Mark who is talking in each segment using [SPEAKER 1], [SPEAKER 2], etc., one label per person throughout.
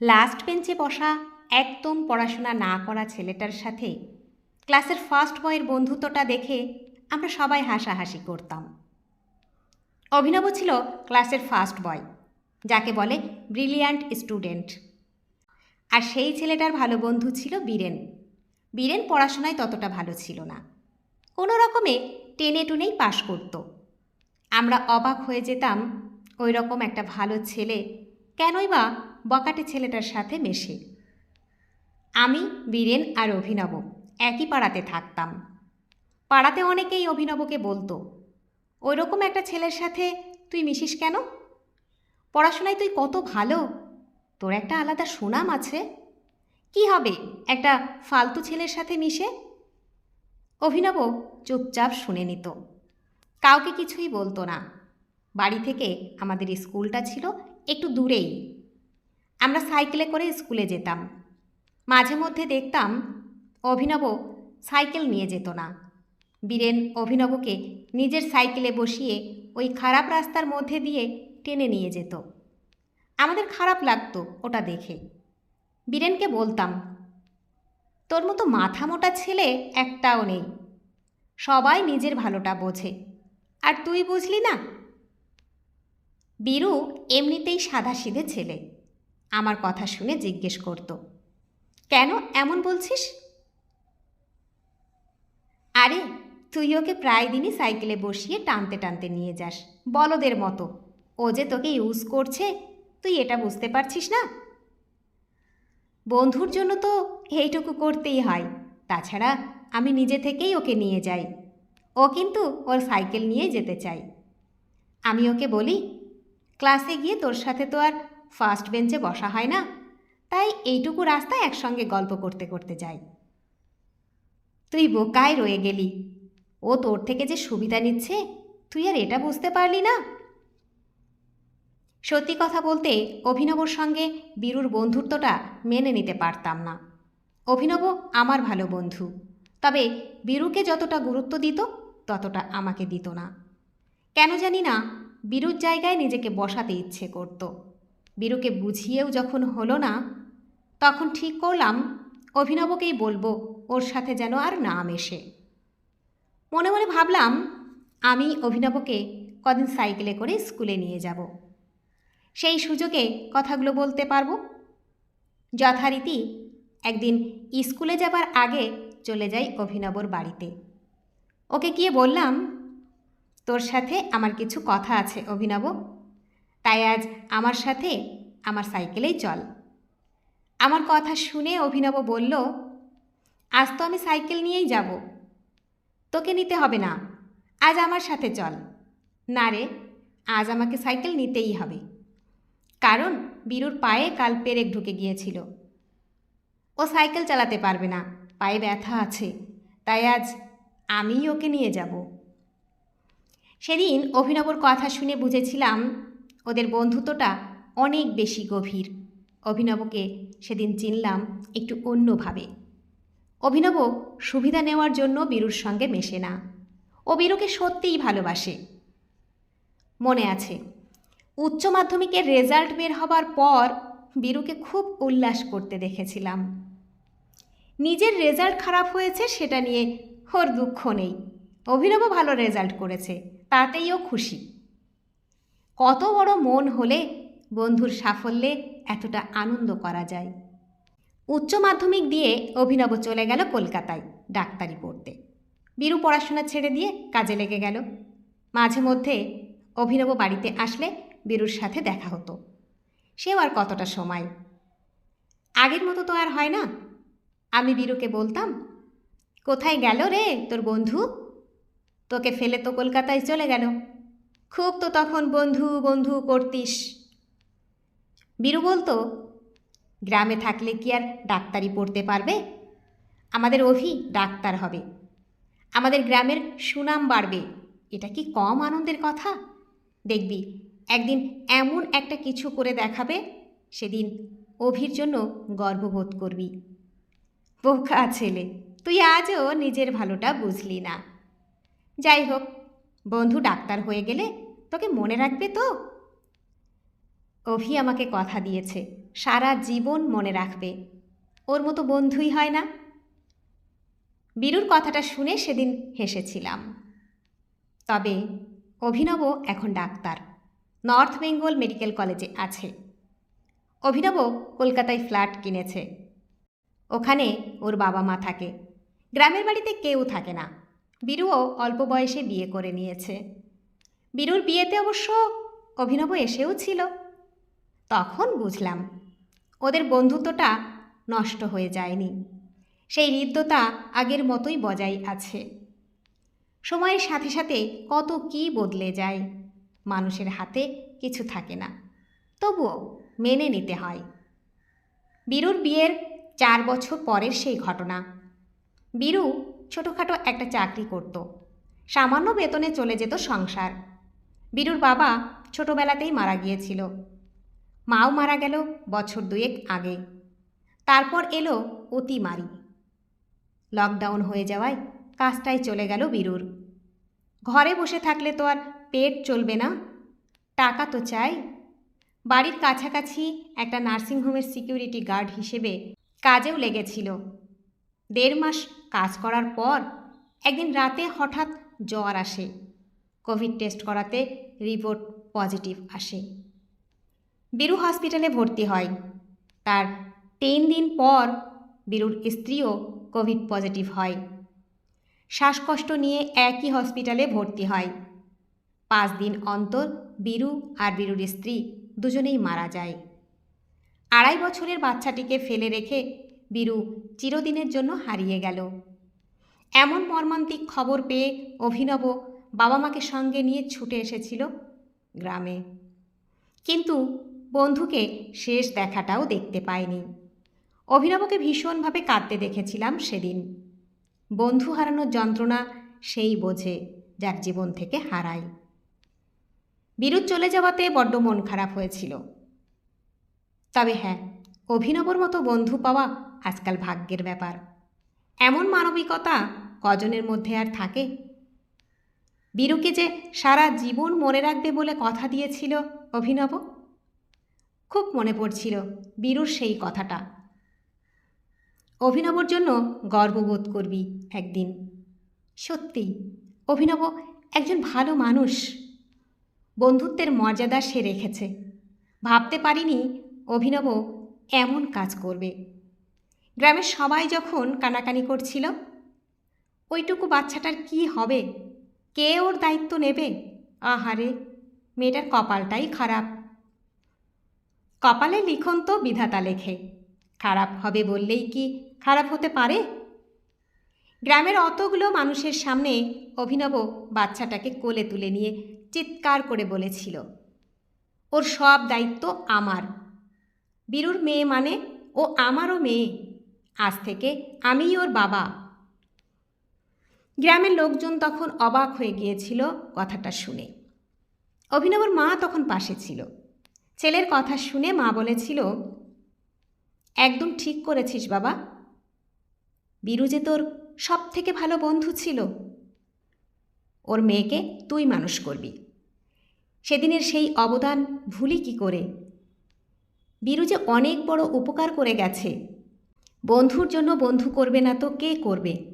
[SPEAKER 1] Last বেঞ্চে বসা একদম পড়াশোনা না করা ছেলেটার সাথে ক্লাসের ফার্স্ট বয়ের বন্ধুত্বটা দেখে আমরা সবাই হাসাহাসি করতাম। অভিনব ছিল ক্লাসের ফার্স্ট বয় যাকে বলে ব্রিলিয়ান্ট স্টুডেন্ট আর সেই ছেলেটার ভালো বন্ধু ছিল বীরেন। বীরেন পড়াশোনায় ততটা ভালো ছিল না। কোনো রকমে টেনে টুনেই পাশ করত। আমরা অবাক হয়ে যেতাম ওই রকম একটা ভালো ছেলে কেনই বা বকাটে ছেলেটার সাথে মেশে। আমি, বীরেন আর অভিনব একই পাড়াতে থাকতাম। পাড়াতে অনেকেই অভিনবকে বলতো ওই রকম একটা ছেলের সাথে তুই মিশিস কেন? পড়াশোনায় তুই কত ভালো, তোর একটা আলাদা সুনাম আছে। কি হবে, একটা ফালতু ছেলের সাথে মিশে? অভিনব চুপচাপ শুনে নিত। কাউকে কিছুই বলতো না। বাড়ি থেকে আমাদের স্কুলটা ছিল একটু দূরেই। আমরা সাইকেলে করে স্কুলে যেতাম। মাঝে মধ্যে দেখতাম অভিনব সাইকেল নিয়ে যেত না। বীরেন অভিনবকে নিজের সাইকেলে বসিয়ে ওই খারাপ রাস্তার মধ্যে দিয়ে টেনে নিয়ে যেত। আমাদের খারাপ লাগতো ওটা দেখে। বীরেনকে বলতাম, তোর মতো মাথা মোটা ছেলে একটাও নেই। সবাই নিজের ভালোটা বোঝে। আর তুই বুঝলি না? বীরু এমনিতেই সাদাসিধে ছেলে। আমার কথা শুনে জিজ্ঞেস করত। কেন? এমন বলছিস? আরে, তুই ওকে প্রায় দিনই সাইকেলে বসিয়ে টানতে টানতে নিয়ে যাস। বলদের মতো। ও যে তোকে ইউজ করছে, তুই এটা বুঝতে পারছিস না? বন্ধুর জন্য তো এইটুকু করতেই হয়। তাছাড়া আমি নিজে থেকেই ওকে নিয়ে যাই। ও কিন্তু ওর সাইকেল নিয়ে যেতে চাই আমি ওকে বলি, ক্লাসে গিয়ে তোর সাথে তো আর ফার্স্ট বেঞ্চে বসা হয় না? তাই এইটুকু রাস্তায় একসঙ্গে গল্প করতে করতে যাই। তুই বোকায় রয়ে গেলি। ও তোর থেকে যে সুবিধা নিচ্ছে, তুই আর এটা বুঝতে পারলি না? সত্যি কথা বলতে অভিনবর সঙ্গে বীরুর বন্ধুত্বটা মেনে নিতে পারতাম না। অভিনব আমার ভালো বন্ধু। তবে বীরুকে যতটা গুরুত্ব দিত, ততটা আমাকে দিত না। কেন জানি না, বীরুর জায়গায় নিজেকে বসাতে ইচ্ছে করত। বীরুকে বুঝিয়েও যখন হলো না, তখন ঠিক করলাম, অভিনবকেই বলব, ওর সাথে যেন আর না মেশে। মনে মনে ভাবলাম, আমি অভিনবকে কদিন সাইকেলে করে স্কুলে নিয়ে যাব। সেই সুযোগে কথাগুলো বলতে পারব। যথারীতি একদিন স্কুলে যাবার আগে চলে যাই অভিনবর বাড়িতে। ওকে গিয়ে বললাম, তোর সাথে আমার কিছু কথা আছে অভিনব। তাই আজ আমার সাথে আমার সাইকেলেই চল। আমার কথা শুনে অভিনব বলল, আজ তো আমি সাইকেল নিয়েই যাব। তোকে নিতে হবে না। আজ আমার সাথে চল। না রে, আজ আমাকে সাইকেল নিতেই হবে। কারণ বীরুর পায়ে কাল পেরেক ঢুকে গিয়েছিল। ও সাইকেল চালাতে পারবে না, পায়ে ব্যথা আছে। তাই আজ আমিই ওকে নিয়ে যাব। সেদিন অভিনবর কথা শুনে বুঝেছিলাম ওদের বন্ধুত্বটা অনেক বেশি গভীর। অভিনবকে সেদিন চিনলাম একটু অন্যভাবে। অভিনব সুবিধা নেওয়ার জন্য বীরুর সঙ্গে মেশে না। ও বীরুকে সত্যিই ভালোবাসে। মনে আছে, উচ্চ মাধ্যমিকের রেজাল্ট বের হবার পর বীরুকে খুব উল্লাস করতে দেখেছিলাম। নিজের রেজাল্ট খারাপ হয়েছে সেটা নিয়ে ওর দুঃখ নেই। অভিনবও ভালো রেজাল্ট করেছে, তাতেই ও খুশি। কত বড় মন হলে বন্ধুর সাফল্যে এতটা আনন্দ করা যায়। উচ্চ মাধ্যমিক দিয়ে অভিনব চলে গেল কলকাতায় ডাক্তারি পড়তে। বীরু পড়াশোনা ছেড়ে দিয়ে কাজে লেগে গেল। মাঝে মধ্যে অভিনব বাড়িতে আসলে বীরুর সাথে দেখা হতো। সেও আর কতটা সময়। আগের মতো তো আর হয় না। আমি বীরুকে বলতাম, কোথায় গেল রে তোর বন্ধু? তোকে ফেলে তো কলকাতায় চলে গেল। খুব তো তখন বন্ধু বন্ধু করতিস। বীরু বলতো, গ্রামে থাকলে কি আর ডাক্তারি পড়তে পারবে? আমাদের অভি ডাক্তার হবে। আমাদের গ্রামের সুনাম বাড়বে। এটা কি কম আনন্দের কথা? দেখবি, একদিন এমন একটা কিছু করে দেখাবে, সেদিন অভির জন্য গর্ববোধ করবি। বোকা ছেলে, তুই আজও নিজের ভালোটা বুঝলি না। যাই হোক বন্ধু ডাক্তার হয়ে গেলে তোকে মনে রাখবে তো? অভি আমাকে কথা দিয়েছে, সারা জীবন মনে রাখবে। ওর মতো বন্ধুই হয় না। বীরুর কথাটা শুনে সেদিন হেসেছিলাম। তবে অভিনব এখন ডাক্তার, নর্থ বেঙ্গল মেডিকেল কলেজে আছে। অভিনব কলকাতায় ফ্ল্যাট কিনেছে। ওখানে ওর বাবা মা থাকে। গ্রামের বাড়িতে কেউ থাকে না। বীরুও অল্প বয়সে বিয়ে করে নিয়েছে। বীরুর বিয়েতে অবশ্য অভিনব এসেও ছিল। তখন বুঝলাম, ওদের বন্ধুত্বটা নষ্ট হয়ে যায়নি। সেই হৃদ্যতা আগের মতোই বজায় আছে। সময়ের সাথে সাথে কত কি বদলে যায়, মানুষের হাতে কিছু থাকে না, তবুও মেনে নিতে হয়। বীরুর বিয়ের চার বছর পরের সেই ঘটনা। বীরু ছোটোখাটো একটা চাকরি করত। সামান্য বেতনে চলে যেত সংসার। বীরুর বাবা ছোটবেলাতেই মারা গিয়েছিল। মাও মারা গেল বছর দুয়েক আগে। তারপর এলো অতিমারি। লকডাউন হয়ে যাওয়ায় কাজটাই চলে গেল বীরুর। ঘরে বসে থাকলে তো আর পেট চলবে না। টাকা তো চাই। বাড়ির কাছাকাছি একটা নার্সিংহোমের সিকিউরিটি গার্ড হিসেবে কাজেও লেগেছিল। দেড় মাস কাজ করার পর একদিন রাতে হঠাৎ জ্বর আসে। কোভিড টেস্ট করাতে রিপোর্ট পজিটিভ আসে। বীরু হসপিটালে ভর্তি হয়। তার তিন দিন পর বীরুর স্ত্রীও কোভিড পজিটিভ হয়। শ্বাসকষ্ট নিয়ে একই হসপিটালে ভর্তি হয়। পাঁচ দিন অন্তর বীরু আর বীরুর স্ত্রী দুজনেই মারা যায়। আড়াই বছরের বাচ্চাটিকে ফেলে রেখে বীরু চিরদিনের জন্য হারিয়ে গেল। এমন মর্মান্তিক খবর পেয়ে অভিনব বাবা মাকে সঙ্গে নিয়ে ছুটে এসেছিল গ্রামে। কিন্তু বন্ধুকে শেষ দেখাটাও দেখতে পায়নি অভিনবকে ভীষণভাবে কাঁদতে দেখেছিলাম সেদিন। বন্ধু হারানোর যন্ত্রণা সেই বোঝে যার জীবন থেকে হারায়। বিরুদ্ধ চলে যাওয়াতে বড্ড মন খারাপ হয়েছিল। তবে হ্যাঁ অভিনবর মতো বন্ধু পাওয়া আজকাল ভাগ্যের ব্যাপার। এমন মানবিকতা কজনের মধ্যে আর থাকে? বীরুকে যে সারা জীবন মনে রাখবে বলে কথা দিয়েছিল অভিনব? খুব মনে পড়ছিল বীরুর সেই কথাটা। অভিনবর জন্য গর্ববোধ করবি একদিন। সত্যি অভিনব একজন ভালো মানুষ। বন্ধুত্বের মর্যাদা সে রেখেছে। ভাবতে পারিনি অভিনব এমন কাজ করবে। গ্রামের সবাই যখন কানাকানি করছিল, ওইটুকু বাচ্চাটার কি হবে? কে ওর দায়িত্ব নেবে? আহারে, মেয়েটার কপালটাই খারাপ। কপালে লিখন তো বিধাতা লেখে, খারাপ হবে বললেই কি খারাপ হতে পারে? গ্রামের অতগুলো মানুষের সামনে অভিনব বাচ্চাটাকে কোলে তুলে নিয়ে চিৎকার করে বলেছিল, ওর সব দায়িত্ব আমার। বীরুর মেয়ে মানে ও আমারও মেয়ে। আজ থেকে আমিই ওর বাবা। গ্রামের লোকজন তখন অবাক হয়ে গিয়েছিল কথাটা শুনে। অভিনবর মা তখন পাশে ছিল। ছেলের কথা শুনে মা বলেছিল, একদম ঠিক করেছিস বাবা। বীরু যে তোর সব থেকে ভালো বন্ধু ছিল, ওর মেয়েকে তুই মানুষ করবি। সেদিনের সেই অবদান ভুলি কি করে? বীরু যে অনেক বড় উপকার করে গেছে বন্ধুর জন্য বন্ধু করবে না তো কে করবে?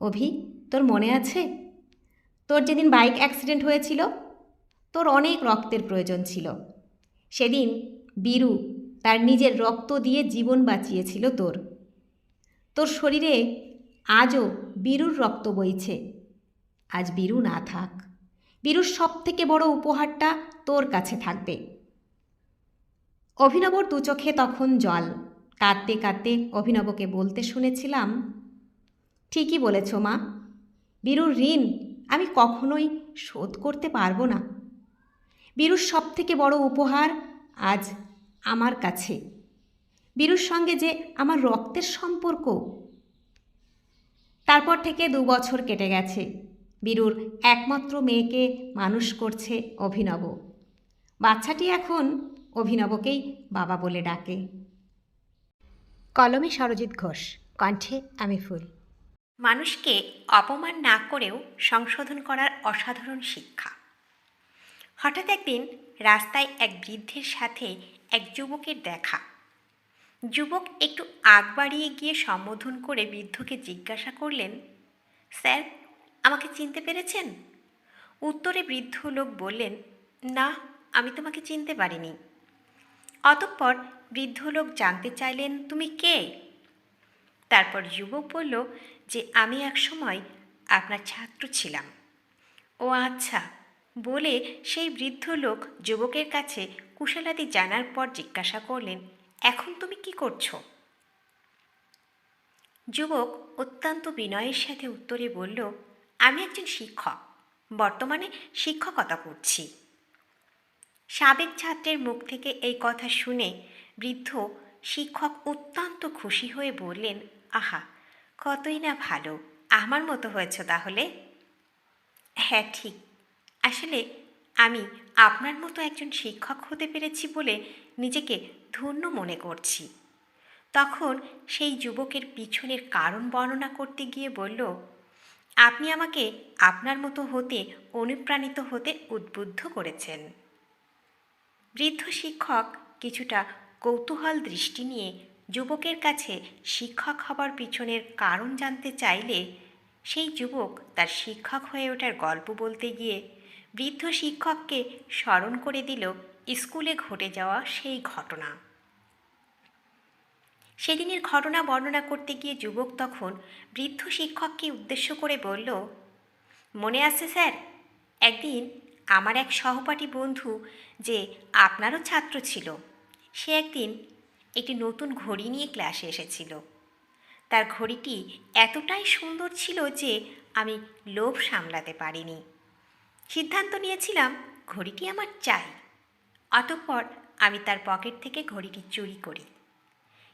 [SPEAKER 1] অভি, তোর মনে আছে? তোর যেদিন বাইক অ্যাক্সিডেন্ট হয়েছিল, তোর অনেক রক্তের প্রয়োজন ছিল। সেদিন বীরু তার নিজের রক্ত দিয়ে জীবন বাঁচিয়েছিল তোর। তোর শরীরে আজও বীরুর রক্ত বইছে। আজ বীরু না থাক। বীরুর সব থেকে বড় উপহারটা তোর কাছে থাকবে। অভিনবর দু চোখে তখন জল। কাঁদতে কাঁদতে অভিনবকে বলতে শুনেছিলাম, ঠিকই বলেছ মা। বীরুর ঋণ আমি কখনোই শোধ করতে পারব না। বীরুর সব থেকে বড় উপহার আজ আমার কাছে। বীরুর সঙ্গে যে আমার রক্তের সম্পর্ক। তারপর থেকে দু বছর কেটে গেছে। বীরুর একমাত্র মেয়েকে মানুষ করছে অভিনব। বাচ্চাটি এখন অভিনবকেই বাবা বলে ডাকে। কলমে সরজিৎ ঘোষ, কণ্ঠে আমি ফুল। মানুষকে অপমান না করেও সংশোধন করার অসাধারণ শিক্ষা। হঠাৎ একদিন রাস্তায় এক বৃদ্ধের সাথে
[SPEAKER 2] এক যুবকের দেখা। যুবক একটু আগ বাড়িয়ে গিয়ে সম্বোধন করে বৃদ্ধকে জিজ্ঞাসা করলেন, স্যার, আমাকে চিনতে পেরেছেন? উত্তরে বৃদ্ধ লোক বললেন, না, আমি তোমাকে চিনতে পারিনি। অতঃপর বৃদ্ধ লোক জানতে চাইলেন, তুমি কে? তারপর যুবক বলল যে, আমি একসময় আপনার ছাত্র ছিলাম। ও আচ্ছা। বলে সেই বৃদ্ধ লোক যুবকের কাছে কুশলাদি জানার পর জিজ্ঞাসা করলেন, এখন তুমি কি করছ? যুবক অত্যন্ত বিনয়ের সাথে উত্তরে বলল, আমি একজন শিক্ষক। বর্তমানে শিক্ষকতা করছি। সাবেক ছাত্রের মুখ থেকে এই কথা শুনে বৃদ্ধ শিক্ষক অত্যন্ত খুশি হয়ে বললেন, আহা, কতই না ভালো। আমার মতো হয়েছ তাহলে? হ্যাঁ ঠিক। আসলে আমি আপনার মতো একজন শিক্ষক হতে পেরেছি বলে নিজেকে ধন্য মনে করছি। তখন সেই যুবকের পিছনের কারণ বর্ণনা করতে গিয়ে বলল, আপনি আমাকে আপনার মতো হতে, অনুপ্রাণিত হতে উদ্বুদ্ধ করেছেন। বৃদ্ধ শিক্ষক কিছুটা কৌতূহল দৃষ্টি নিয়ে যুবকের কাছে শিক্ষক হবার পিছনের কারণ জানতে চাইলে সেই যুবক তার শিক্ষক হয়ে ওঠার গল্প বলতে গিয়ে বৃদ্ধ শিক্ষককে স্মরণ করে দিল স্কুলে ঘটে যাওয়া সেই ঘটনা। সেদিনের ঘটনা বর্ণনা করতে গিয়ে যুবক তখন বৃদ্ধ শিক্ষককে উদ্দেশ্য করে বলল, মনে আছে স্যার, একদিন আমার এক সহপাঠী বন্ধু যে আপনারও ছাত্র ছিল সে একদিন একটি নতুন ঘড়ি নিয়ে ক্লাসে এসেছিল। তার ঘড়িটি এতটাই সুন্দর ছিল যে আমি লোভ সামলাতে পারিনি। সিদ্ধান্ত নিয়েছিলাম ঘড়িটি আমার চাই। অতঃপর আমি তার পকেট থেকে ঘড়িটি চুরি করি।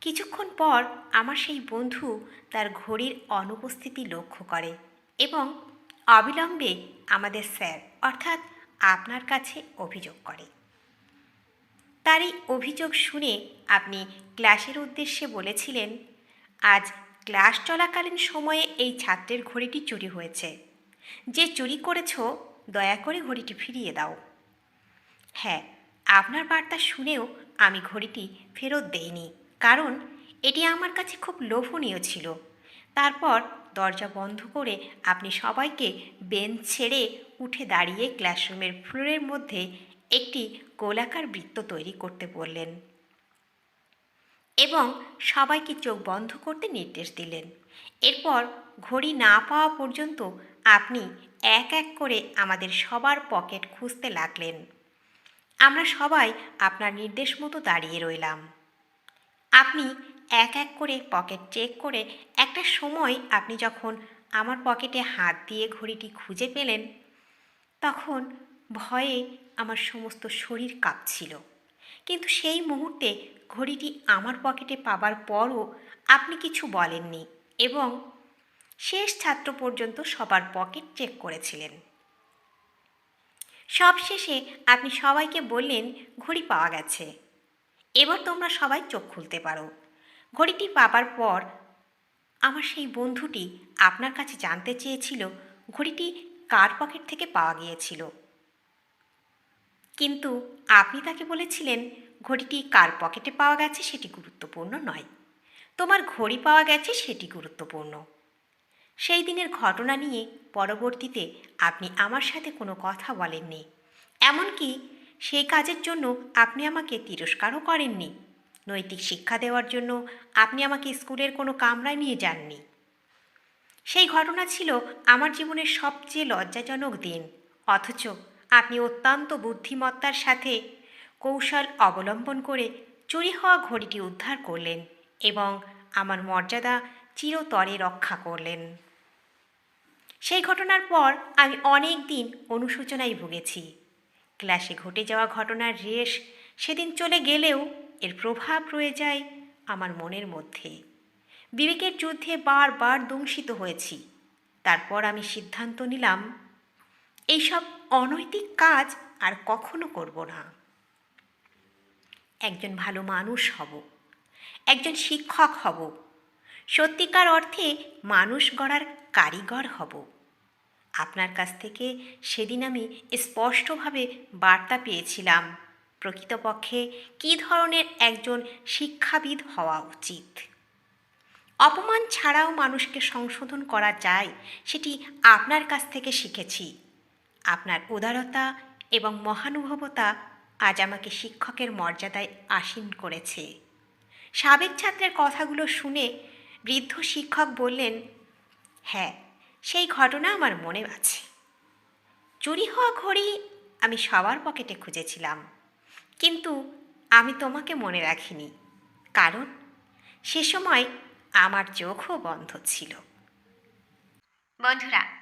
[SPEAKER 2] কিছুক্ষণ পর আমার সেই বন্ধু তার ঘড়ির অনুপস্থিতি লক্ষ্য করে এবং অবিলম্বে আমাদের স্যার অর্থাৎ আপনার কাছে অভিযোগ করে। তার এই অভিযোগ শুনে আপনি ক্লাসের উদ্দেশ্যে বলেছিলেন, আজ ক্লাস চলাকালীন সময়ে এই ছাত্রের ঘড়িটি চুরি হয়েছে। যে চুরি করেছ, দয়া করে ঘড়িটি ফিরিয়ে দাও। হ্যাঁ আপনার বার্তা শুনেও আমি ঘড়িটি ফেরত দেইনি, কারণ এটি আমার কাছে খুব লোভনীয় ছিল। তারপর দরজা বন্ধ করে আপনি সবাইকে বেঞ্চ ছেড়ে উঠে দাঁড়িয়ে ক্লাসরুমের ফ্লোরের মধ্যে একটি গোলাকার বৃত্ত তৈরি করতে বললেন এবং সবাইকে চোখ বন্ধ করতে নির্দেশ দিলেন। এরপর ঘড়ি না পাওয়া পর্যন্ত আপনি এক এক করে আমাদের সবার পকেট খুঁজতে লাগলেন। আমরা সবাই আপনার নির্দেশ মতো দাঁড়িয়ে রইলাম। আপনি এক এক করে পকেট চেক করে একটা সময় আপনি যখন আমার পকেটে হাত দিয়ে ঘড়িটি খুঁজে পেলেন, তখন ভয়ে আমার সমস্ত শরীর কাঁপছিল। কিন্তু সেই মুহূর্তে ঘড়িটি আমার পকেটে পাবার পরও আপনি কিছু বলেননি এবং শেষ ছাত্র পর্যন্ত সবার পকেট চেক করেছিলেন। সবশেষে আপনি সবাইকে বললেন, ঘড়ি পাওয়া গেছে। এবার তোমরা সবাই চোখ খুলতে পারো। ঘড়িটি পাবার পর আমার সেই বন্ধুটি আপনার কাছে জানতে চেয়েছিল, ঘড়িটি কার পকেট থেকে পাওয়া গিয়েছিল। কিন্তু আপনি তাকে বলেছিলেন, ঘড়িটি কার পকেটে পাওয়া গেছে সেটি গুরুত্বপূর্ণ নয়। তোমার ঘড়ি পাওয়া গেছে সেটি গুরুত্বপূর্ণ। সেই দিনের ঘটনা নিয়ে পরবর্তীতে আপনি আমার সাথে কোনো কথা বলেননি। এমনকি সেই কাজের জন্য আপনি আমাকে তিরস্কারও করেননি। নৈতিক শিক্ষা দেওয়ার জন্য আপনি আমাকে স্কুলের কোনো কামরায় নিয়ে যাননি। সেই ঘটনা ছিল আমার জীবনের সবচেয়ে লজ্জাজনক দিন। অথচ আপনি অত্যন্ত বুদ্ধিমত্তার সাথে কৌশল অবলম্বন করে চুরি হওয়া ঘড়িটি উদ্ধার করলেন এবং আমার মর্যাদা চিরতরে রক্ষা করলেন। সেই ঘটনার পর আমি অনেক দিন অনুশোচনায় ভুগেছি। ক্লাসে ঘটে যাওয়া ঘটনার রেশ সেদিন চলে গেলেও এর প্রভাব রয়ে যায় আমার মনের মধ্যে। বিবেকের যুদ্ধে বারবার দংশিত হয়েছি। তারপর আমি সিদ্ধান্ত নিলাম, এইসব অনৈতিক কাজ আর কখনো করব না। একজন ভালো মানুষ হব, একজন শিক্ষক হব, সত্যিকার অর্থে মানুষ গড়ার কারিগর হব। আপনার কাছ থেকে সেদিন আমি স্পষ্টভাবে বার্তা পেয়েছিলাম, প্রকৃতপক্ষে কী ধরনের একজন শিক্ষাবিদ হওয়া উচিত? অপমান ছাড়াও মানুষকে সংশোধন করা যায়, সেটি আপনার কাছ থেকে শিখেছি। আপনার উদারতা এবং মহানুভবতা আজ আমাকে শিক্ষকের মর্যাদায় আসীন করেছে। সাবেক ছাত্রের কথাগুলো শুনে বৃদ্ধ শিক্ষক বললেন হ্যাঁ সেই ঘটনা আমার মনে আছে। চুরি হওয়া ঘড়ি আমি সবার পকেটে খুঁজেছিলাম, কিন্তু আমি তোমাকে মনে রাখিনি, কারণ সে সময় আমার চোখও বন্ধ ছিল। বন্ধুরা